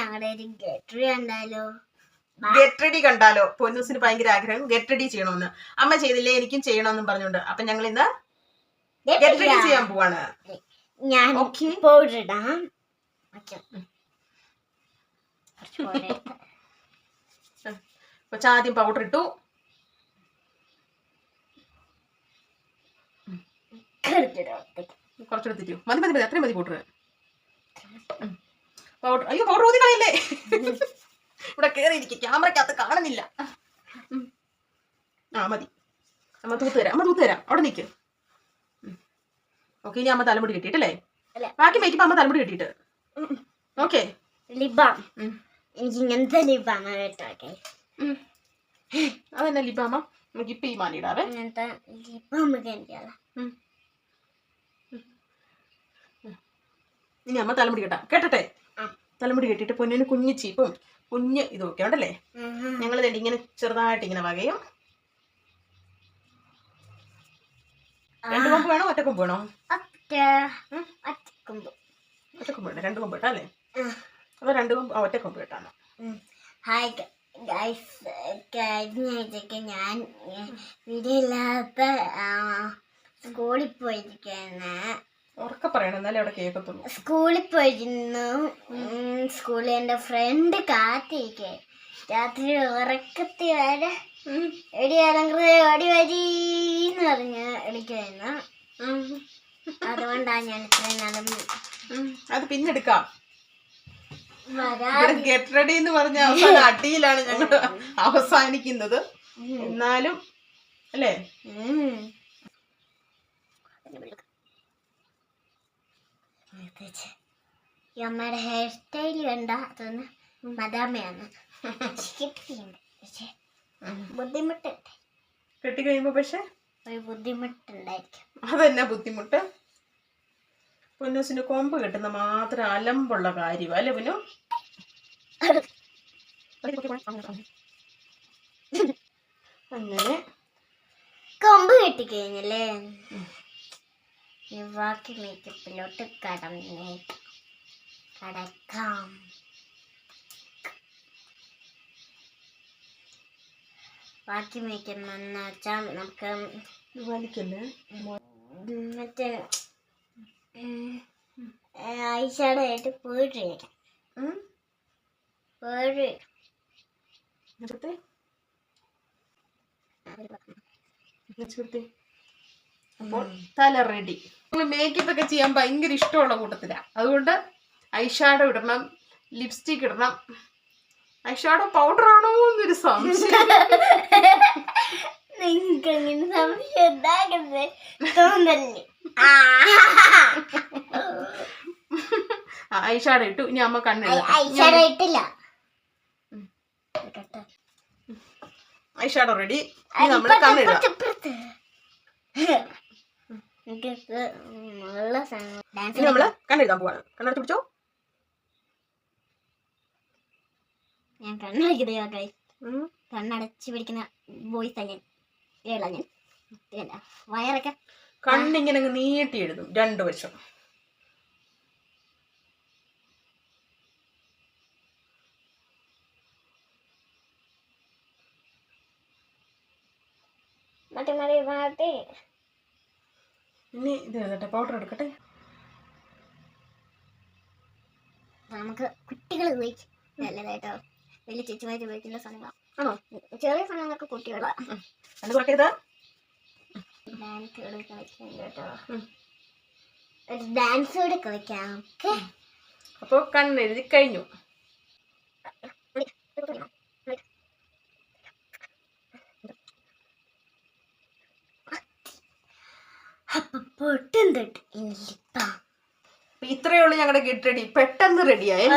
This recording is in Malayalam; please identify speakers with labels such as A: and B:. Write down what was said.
A: ഞങ്ങളുടെ ഒരു ഗെറ്ററി കണ്ടാലോ?
B: പൊന്നൂസിന് ഭയങ്കര ആഗ്രഹം. റെഡി ചെയ്യണമെന്ന് അമ്മ ചെയ്തില്ലേ എനിക്കും ചെയ്യണമെന്നും പറഞ്ഞുകൊണ്ട്. അപ്പൊ ഞങ്ങൾ ഇന്ന് റെഡി ചെയ്യാൻ പോവാണ്.
A: ഞാൻ. പൗഡർ ഇടാം
B: ആദ്യം പൗഡർ ഇട്ടു. കുറച്ചെടുത്തിട്ടു. മതി മതി മതി. അത്രയും മതി പൗഡർ പൗഡർ അയ്യോ പൗഡർ ഊതി കളയല്ലേ? ഇവിടെ കേറിയിരിക്കും. ക്യാമറക്കകത്ത് കാണുന്നില്ല. ആ മതി. അമ്മ തൂത്ത് തരാം. അമ്മ തൂത്ത് തരാം. അവിടെ നിൽക്ക് ഓക്കെ ഇനി അമ്മ തലമുടി കിട്ടിയിട്ടല്ലേ. ബാക്കി മേക്കപ്പ് അമ്മ തലമുടി കെട്ടിയിട്ട്. ഓക്കെ.
A: ലിബാം. എനിക്ക് ഇങ്ങനത്തെ ലിബാണ് കേട്ടോ
B: അതെന്നെ ലിബാമ നമുക്ക് ഇപ്പൊ ഈ മാല ഇടാവേ.
A: ഇങ്ങനത്തെ ലിബാം
B: ഇനി അമ്മ തലമുടി കേട്ടാ. കേട്ടട്ടെ. തലമുടി കെട്ടിയിട്ട് പൊന്നിന് കുഞ്ഞു ചീപ്പും കുഞ്ഞ് ഇതൊക്കെ ഉണ്ടല്ലേ? ഞങ്ങൾ ഇങ്ങനെ ചെറുതായിട്ട് ഇങ്ങനെ വകയും. രണ്ട് കൊമ്പ് വേണോ? ഒറ്റ കൊമ്പ് വേണോ?
A: ഒറ്റ.
B: കൊമ്പ് വേണ്ട രണ്ട് കൊമ്പ് ഇട്ടാ അല്ലേ? അപ്പൊ രണ്ട് കൊമ്പ് ഒറ്റ കൊമ്പ് ഇട്ടാണ്
A: ഹായ് ഗൈസ്. കഴിഞ്ഞ ആഴ്ചക്ക് ഞാൻ വീടില്ലാത്ത സ്കൂളിൽ
B: ഉറക്കെ പറയണം എന്നാലേ അവിടെ കേൾക്കത്തുള്ളൂ
A: സ്കൂളിൽ പോയിരുന്നു. സ്കൂളിൽ എന്റെ ഫ്രണ്ട് കാത്തിരിക്കെ. രാത്രി ഉറക്കത്തി വരെ എടി അലങ്കൃത ഓടി വരീന്ന് പറഞ്ഞ് വിളിക്കുമായിരുന്നു അതുകൊണ്ടാണ് ഞാൻ ഇത്രയും നാളും
B: അത് പിന്നെടുക്കാം ഗെറ്റ് റെഡി എന്ന് പറഞ്ഞ അവസാന അടിയിലാണ് ഞങ്ങൾ അവസാനിക്കുന്നത്. എന്നാലും അല്ലേ?
A: ഉം. ഈ അമ്മയുടെ ഹെയർ സ്റ്റൈൽ കണ്ട അതൊന്ന് മദാമയാണ്. പക്ഷേ ബുദ്ധിമുട്ടുണ്ട്.
B: കെട്ടി കഴിയുമ്പോ പക്ഷെ?
A: ഒരു ബുദ്ധിമുട്ടുണ്ടായിരിക്കും.
B: അതെന്നാ ബുദ്ധിമുട്ട്? പൊന്നൂസിന് കൊമ്പ് കിട്ടുന്ന മാത്രം അലമ്പുള്ള കാര്യം അല്ലേ പൊന്നു? അങ്ങനെ.
A: കൊമ്പ് കെട്ടിക്കഴിഞ്ഞല്ലേ? ഇനി ബാക്കി മേക്കപ്പിലോട്ട് കടന്നേ കടക്കാം. ബാക്കി മേക്കപ്പ് എന്ന് വെച്ചാൽ നമുക്ക് മറ്റേ ഐഷാഡോ ആയിട്ട് പോയിട്ട് വയ്ക്കാം.
B: നിർത്തി. അപ്പോൾ തല റെഡി മേക്കപ്പ് ഒക്കെ ചെയ്യാൻ ഭയങ്കര ഇഷ്ടമുള്ള കൂട്ടത്തിലാണ് അതുകൊണ്ട് ഐഷാഡോ ഇടണം ലിപ്സ്റ്റിക് ഇടണം. ഐഷാഡോ പൗഡർ ആണോ എന്നൊരു സംശയം.
A: നിങ്ങൾക്ക് അങ്ങനെ സംശയം ഉണ്ടാകരുത് തോന്നല്ലേ
B: ഐഷാഡോ ഇട്ടു. ഇനി അമ്മ കണ്ണില്ല
A: ഐഷാഡോ ഇട്ടില്ല.
B: ഐഷാഡോ റെഡി നമ്മൾ കണ്ണെഴുതാം
A: ഇപ്പുറത്ത്. നല്ല ഡാൻസ്
B: ഇനി നമ്മൾ കണ്ണെഴുതാൻ പോവാണ്. കണ്ണെടുത്ത് പിടിച്ചോ.
A: ഞാൻ കണ്ണടയ്ക്കുന്നത്. കണ്ണടച്ച് പിടിക്കുന്ന വോയിസ് ഞാൻ. ഞാൻ. വയറൊക്കെ.
B: കണ്ണിങ്ങനെ നീട്ടി എഴുതും രണ്ടു വശം.
A: മറ്റേ മതി മാറ്റി.
B: ഇനി ഇത് എഴുതട്ടെ പൗഡർ എടുക്കട്ടെ.
A: നമുക്ക് കുട്ടികൾ നല്ലതായിട്ടോ. വലിയ ചേച്ചിമാര് ഉപയോഗിക്കുന്ന സാധനങ്ങളാണ്
B: ആണോ?
A: ചെറിയ സാധനങ്ങൾക്ക് കുട്ടികളാണ്
B: രണ്ട് കുറയ്ക്കരുത്
A: ഡാൻസ് കേട്ടോ ഒരു ഡാൻസ് കൂടെ കളിക്കാം. ഓക്കെ?
B: അപ്പോൾ കണ്ണെഴുതി കഴിഞ്ഞു
A: അപ്പൊ പൊട്ടും തൊട്ട് ഇനി
B: ഇത്രയേ ഉള്ളൂ ഞങ്ങളുടെ ഗെറ്റ് റെഡി പെട്ടെന്ന് റെഡിയായി